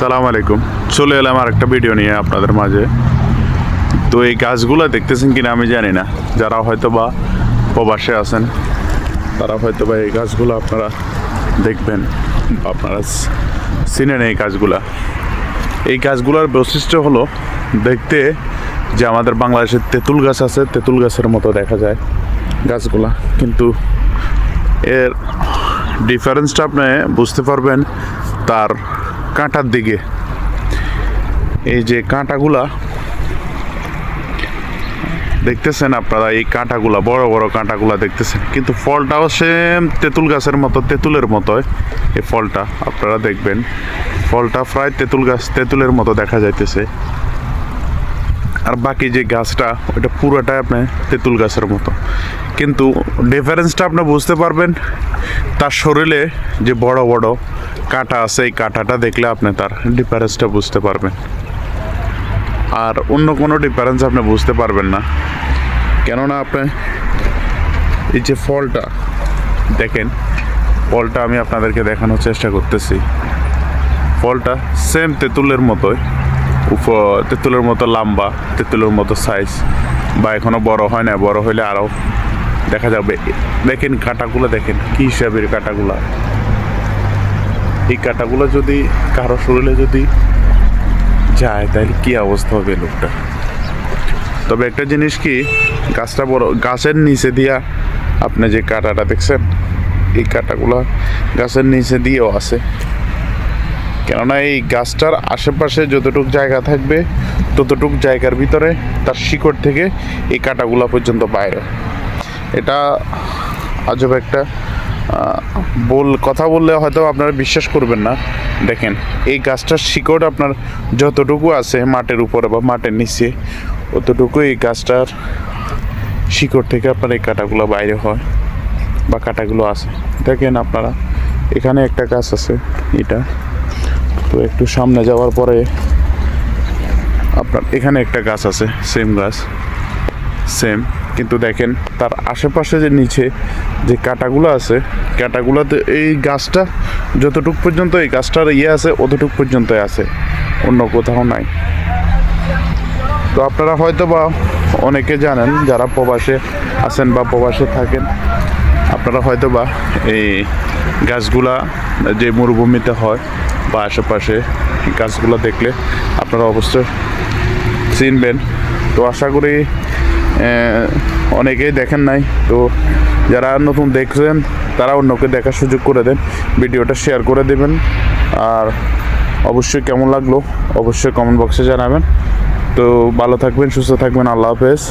সালাম আলাইকুম। চলে এলাম আর একটা ভিডিও নিয়ে আপনাদের মাঝে। তো এই গাছগুলো দেখতেছেন কিনা আমি জানি না। যারা হয়তো বা প্রবাসে আছেন, তারা হয়তো বা এই গাছগুলো আপনারা দেখবেন আপনারা চিনেন এই গাছগুলা। এই গাছগুলোর বৈশিষ্ট্য হলো, দেখতে যে আমাদের বাংলাদেশের তেঁতুল গাছ আছে, তেঁতুল গাছের মতো দেখা যায় গাছগুলা। কিন্তু এর ডিফারেন্সটা আপনি বুঝতে পারবেন, তার কাঁটার দিকে। এই যে কাঁটাগুলা, দেখতেছেন আপনারা, এই কাঁটাগুলা, বড় বড় কাঁটাগুলা দেখতেছেন। কিন্তু ফলটাও সেম তেঁতুল গাছের মতো, তেঁতুলের মতোই এই ফলটা। আপনারা দেখবেন, ফলটা প্রায় তেঁতুল গাছ, তেঁতুলের মতো দেখা যাইতেছে। আর বাকি যে গাছটা ওটা পুরোটাই আপনার তেঁতুল গাছের মতো। কিন্তু ডিফারেন্সটা আপনি বুঝতে পারবেন, তার শরীরে যে বড় বড় কাঁটা আছে, এই কাঁটাটা দেখলে আপনি তার ডিফারেন্সটা বুঝতে পারবেন। আর অন্য কোনো ডিফারেন্স আপনি বুঝতে পারবেন না। কেননা আপনি এই যে ফলটা, দেখেন, ফলটা আমি আপনাদেরকে দেখানোর চেষ্টা করতেছি। ফলটা সেম তেঁতুলের মতোই। উপ- তেঁতুলের মতো লম্বা, তেঁতুলের মতো সাইজ বা এখনও বড় হয় না, বড় হলে আরও দেখা যাবে। দেখেন কাঁটাগুলো দেখেন, কি হিসাবের কাঁটাগুলো। এই কাঁটাগুলো যদি কারও শরীরে যদি যায়, তাহলে কি অবস্থা হবে লোকটা? তবে একটা জিনিস কি, গাছটা বড়, গাছের নিচে দিয়া আপনি যে কাঁটাটা দেখছেন, এই কাঁটাগুলো গাছের নিচে দিয়েও আছে। কেননা এই গাছটার আশেপাশে যতটুক জায়গা থাকবে, ততটুক জায়গার ভিতরে তার শিকড় থেকে এই কাঁটাগুলা পর্যন্ত বাইরে। এটা আজব একটা বল কথা বললে হয়তো আপনারা বিশ্বাস করবেন না। দেখেন, এই গাছটার শিকড় আপনার যতটুকু আছে মাটির উপরে বা মাটির নিচে, অতটুকু এই গাছটার শিকড় থেকে আপনার এই কাঁটাগুলো বাইরে হয় বা কাঁটাগুলো আছে। দেখেন আপনারা, এখানে একটা গাছ আছে, এটা। তো একটু সামনে যাওয়ার পরে আপনার এখানে একটা গাছ আছে সেম গাছ সেম কিন্তু দেখেন, তার আশেপাশে যে নিচে যে কাঁটাগুলো আছে, কাঁটাগুলোতে এই গাছটা যতটুক পর্যন্ত এই গাছটার ইয়ে আছে, অতটুক পর্যন্তই আছে, অন্য কোথাও নাই। তো আপনারা হয়তো বা অনেকে জানেন, যারা প্রবাসে আছেন বা প্রবাসে থাকেন আপনারা হয়তো বা এই গাছগুলা যে মরুভূমিতে হয় বা আশেপাশে গাছগুলো দেখলে আপনারা অবশ্যই চিনবেন। তো আশা করি অনেকেই দেখেন নাই। তো যারা নতুন দেখছেন, তারা অন্যকে দেখার সুযোগ করে দেন। ভিডিওটা শেয়ার করে দেবেন। আর অবশ্যই কেমন লাগল, অবশ্যই কমেন্ট বক্সে জানাবেন। তো ভালো থাকবেন, সুস্থ থাকবেন। আল্লাহ হাফেজ।